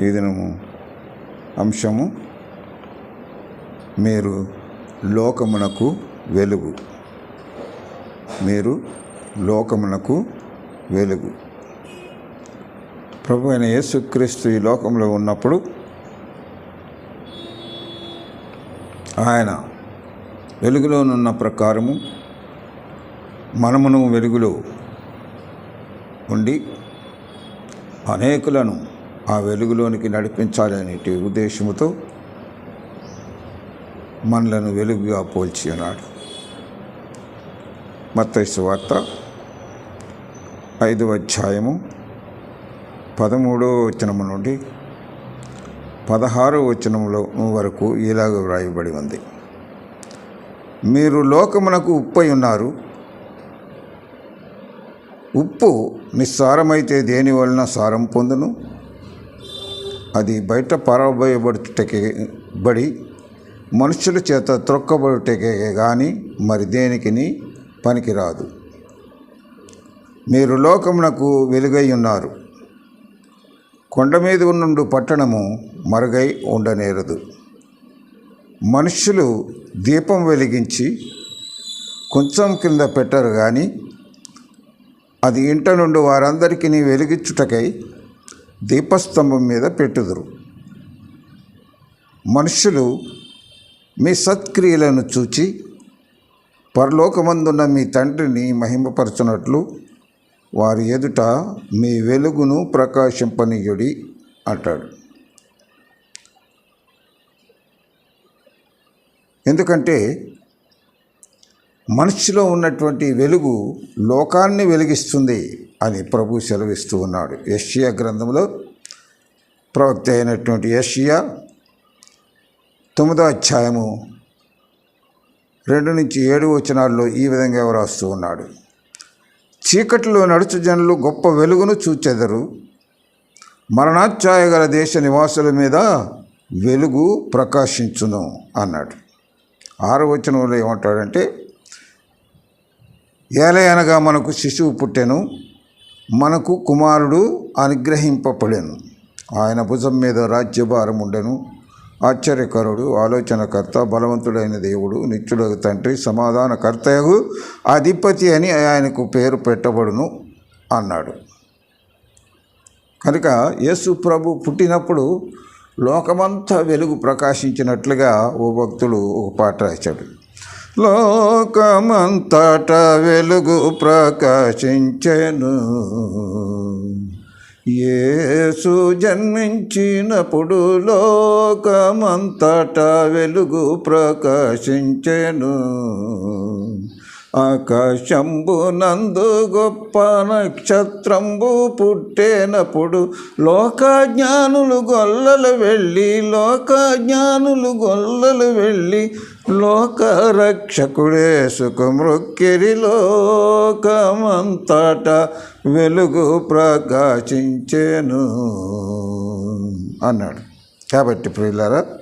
ఈ దినము అంశము మీరు లోకమునకు వెలుగు. మీరు లోకమునకు వెలుగు. ప్రభు అయిన యేసుక్రీస్తు ఈ లోకంలో ఉన్నప్పుడు ఆయన వెలుగులోనున్న ప్రకారము మనమును వెలుగులో ఉండి అనేకులను ఆ వెలుగులోనికి నడిపించాలనే ఉద్దేశముతో మనలను వెలుగుగా పోల్చి అన్నాడు మత్తైసు వార్త ఐదవ అధ్యాయము పదమూడవ వచనము నుండి పదహారవ వచనములో వరకు ఇలాగ వ్రాయబడి ఉంది. మీరు లోకమునకు ఉప్పై ఉన్నారు ఉప్పు నిస్సారమైతే దేని వలన సారం పొందును? అది బయట పారబోయబడుటకే బడి మనుషుల చేత త్రొక్కబడుటకే కానీ మరి దేనికిని పనికిరాదు. మీరు లోకమునకు వెలుగై ఉన్నారు. కొండ మీద ఉన్నండు పట్టణము మరుగై ఉండనేరదు. మనుషులు దీపం వెలిగించి కొంచెం కింద పెట్టరు కానీ అది ఇంట నుండి వారందరికీ వెలిగించుటకై దీపస్తంభం మీద పెట్టుదురు. మనుషులు మీ సత్క్రియలను చూచి పరలోకమందున్న మీ తండ్రిని మహిమపరచునట్లు వారి ఎదుట మీ వెలుగును ప్రకాశింపనీయుడి అంటాడు. ఎందుకంటే మనిషిలో ఉన్నటువంటి వెలుగు లోకాన్ని వెలిగిస్తుంది అని ప్రభు సెలవిస్తూ ఉన్నాడు. యషియా గ్రంథంలో ప్రవక్త అయినటువంటి యషియా తొమ్మిదో అధ్యాయము రెండు నుంచి ఏడు వచనాల్లో ఈ విధంగా వ్రాస్తూ ఉన్నాడు. చీకటిలో నడుచు జనులు గొప్ప వెలుగును చూచెదరు. మరణాఛాయ గల దేశ నివాసుల మీద వెలుగు ప్రకాశించును అన్నాడు. ఆరు వచనంలో ఏమంటాడంటే ఏలయనగా మనకు శిశువు పుట్టెను మనకు కుమారుడు అనుగ్రహింపబడెను. ఆయన భుజం మీద రాజ్యభారం ఉండెను. ఆశ్చర్యకరుడు ఆలోచనకర్త బలవంతుడైన దేవుడు నిత్యుడు తండ్రి సమాధానకర్తయగు అధిపతి అని ఆయనకు పేరు పెట్టబడును అన్నాడు. కనుక యేసు ప్రభు పుట్టినప్పుడు లోకమంతా వెలుగు ప్రకాశించినట్లుగా ఓ భక్తుడు ఒక పాట రాశాడు. లోకమంతట వెలుగు ప్రకాశించెను. యేసు జన్మించినప్పుడు లోకమంతట వెలుగు ప్రకాశించెను. ఆకాశంబునందు గొప్ప నక్షత్రంబు పుట్టేనప్పుడు లోకజ్ఞానులు గొల్లలు వెళ్ళి లోకజ్ఞానులు గొల్లలు వెళ్ళి లోకరక్షకుడే సుఖమృక్కిరి లోకమంతట వెలుగు ప్రకాశించేను అన్నాడు. కాబట్టి ప్రియులారా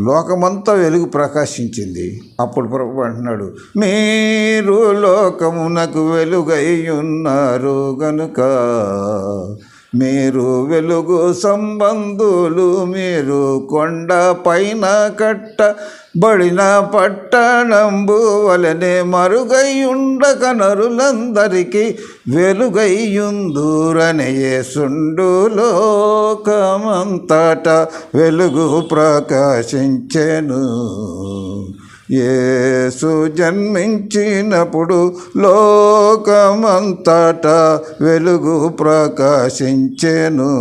లోకమంతా వెలుగు ప్రకాశించింది. అప్పుడు ప్రభు అంటున్నాడు మీరు లోకమునకు వెలుగై ఉన్నారు గనుక మీరు వెలుగు సంబంధులు మీరు కొండ పైన కట్ట బడిన పట్టణంబు వలనే మరుగై ఉండక నరులందరికీ వెలుగయ్యుందూరనయే సుండు లోకమంతట వెలుగు ప్రకాశించెను. యేసు జన్మించినప్పుడు లోకమంతట వెలుగు ప్రకాశించెను.